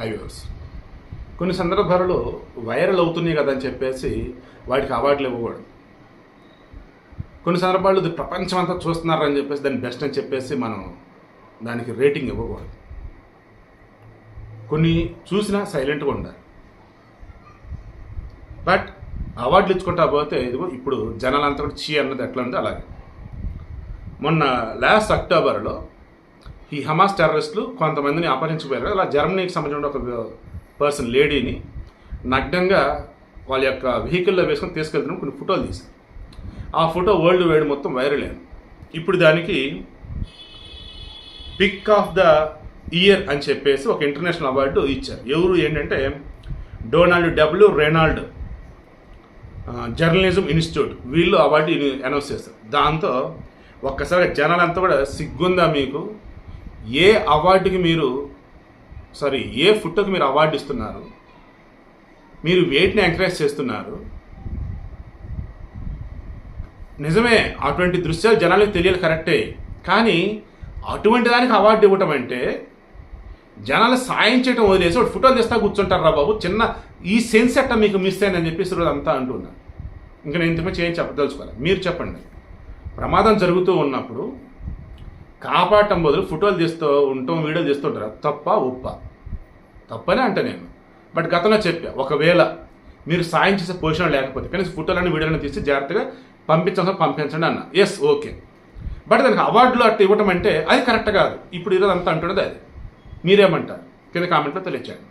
Highways. కొన్ని సందర్భాలలో viral అవుతున్నాయి కదా అని చెప్పేసి వాటికి అవార్డులు ఇవ్వకూడదు. కొన్ని సందర్భాల్లో ఇది ప్రపంచం అంతా చూస్తున్నారని చెప్పేసి దాన్ని బెస్ట్ అని చెప్పేసి మనం దానికి రేటింగ్ ఇవ్వకూడదు. కొన్ని చూసినా సైలెంట్గా ఉండాలి. బట్ అవార్డులు ఇచ్చుకుంటా పోతే ఇదిగో ఇప్పుడు జనాలంతా కూడా చీ అన్నది ఎట్లా ఉంది అలాగే. మొన్న లాస్ట్ అక్టోబర్లో ఈ హమాస్ టెర్రరిస్టులు కొంతమందిని అపహరించిపోయారు అలా జర్మనీకి సంబంధించిన ఒక పర్సన్ లేడీని నగ్నంగా వాళ్ళ యొక్క వెహికల్లో వేసుకొని తీసుకెళ్తున్న కొన్ని ఫోటోలు తీశారు. ఆ ఫోటో వరల్డ్ వైడ్ మొత్తం వైరల్ అయింది. ఇప్పుడు దానికి పిక్ ఆఫ్ ద ఇయర్ అని చెప్పేసి ఒక ఇంటర్నేషనల్ అవార్డు ఇచ్చారు. ఎవరు ఏంటంటే Donald W Reynolds journalism institute వీళ్ళు అవార్డు అనౌన్స్ చేస్తారు దాంతో ఒక్కసారి జనాలంతా కూడా సిగ్గుందా మీకు? ఏ అవార్డుకి మీరు సారీ ఏ ఫోటోకి మీరు అవార్డు ఇస్తున్నారు? మీరు వేటిని ఎంకరేజ్ చేస్తున్నారు? నిజమే అటువంటి దృశ్యాలు జనాలకు తెలియాలి కరెక్టే. కానీ అటువంటి దానికి అవార్డు ఇవ్వటం అంటే జనాలు సాయం చేయడం వదిలేసి వాడు ఫోటోలు తీస్తా కూర్చుంటారు రా బాబు చిన్న ఈ సెన్స్ అట్ట మీకు మిస్ అయిందని చెప్పేసి రోజు అంతా అంటున్నాను ఇంకా నేను ఇంతకుముందు ఏం చెప్పదలుచుకోవాలి మీరు చెప్పండి. ప్రమాదం జరుగుతూ ఉన్నప్పుడు కాపాడటం బదులు ఫోటోలు తీస్తూ ఉంటాం వీడియోలు తీస్తుంటారు తప్ప ఉప్ప. తప్పనే అంట నేను. బట్ గతంలో చెప్పా ఒకవేళ మీరు సాయం చేసే పొజిషన్ లేకపోతే కనీసం ఫోటోలను వీడియోలను తీసి జాగ్రత్తగా పంపించాల్సిన పంపించండి అన్న. ఎస్ ఓకే బట్ దానికి అవార్డులు అట్లా ఇవ్వటం అంటే అది కరెక్ట్ కాదు. ఇప్పుడు ఈరోజు అంతా అంటున్నది అది. మీరేమంటారు? కింద కామెంట్లో తెలియచేయండి.